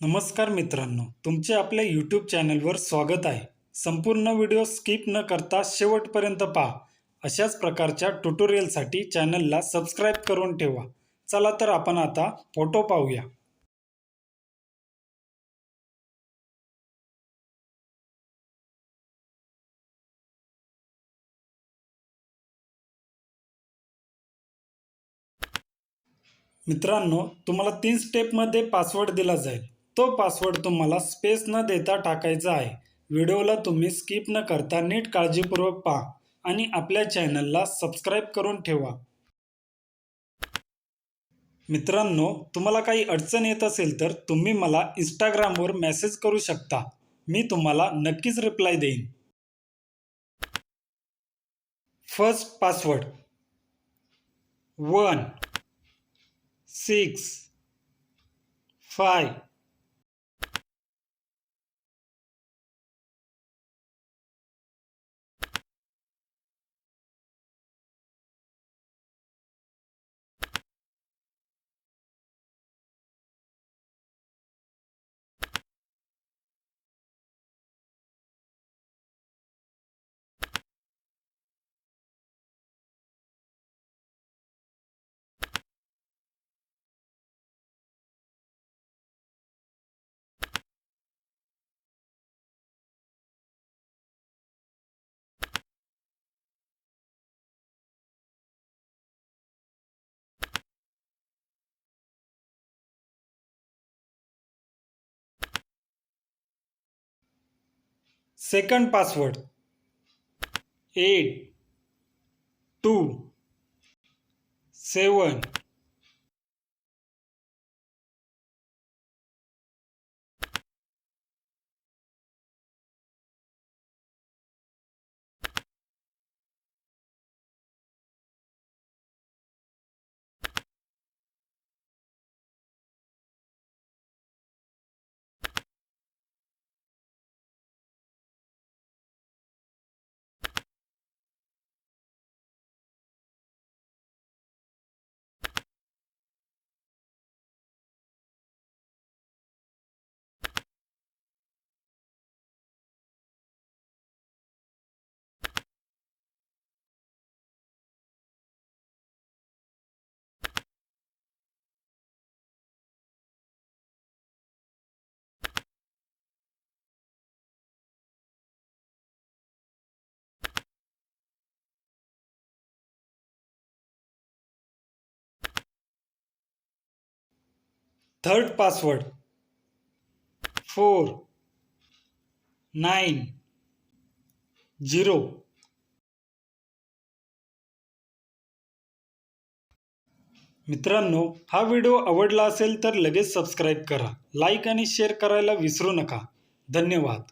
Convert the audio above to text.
नमस्कार मित्रांनो तुमचे आपल्या यूट्यूब चॅनलवर स्वागत आहे. संपूर्ण व्हिडिओ स्किप न करता शेवटपर्यंत पहा. अशाच प्रकारच्या ट्युटोरियलसाठी चॅनलला सबस्क्राईब करून ठेवा. चला तर आपण आता फोटो पाहूया. मित्रांनो तुम्हाला तीन स्टेपमध्ये पासवर्ड दिला जाईल. तो पासवर्ड तुम्हाला स्पेस न देता टाकायचा आहे. व्हिडिओला तुम्ही स्किप न करता नीट काळजीपूर्वक पहा आणि आपल्या चॅनलला सबस्क्राईब करून ठेवा. मित्रांनो तुम्हाला काही अडचण येत असेल तर तुम्ही मला इंस्टाग्रामवर मेसेज करू शकता. मी तुम्हाला नक्कीच रिप्लाय देईन. First password one six five second password 8 2 7 third password. Four. Nine. Zero. मित्रांनो हा व्हिडिओ आवडला असेल तर लगेच सबस्क्राईब करा. लाईक आणि शेअर करायला विसरू नका. धन्यवाद.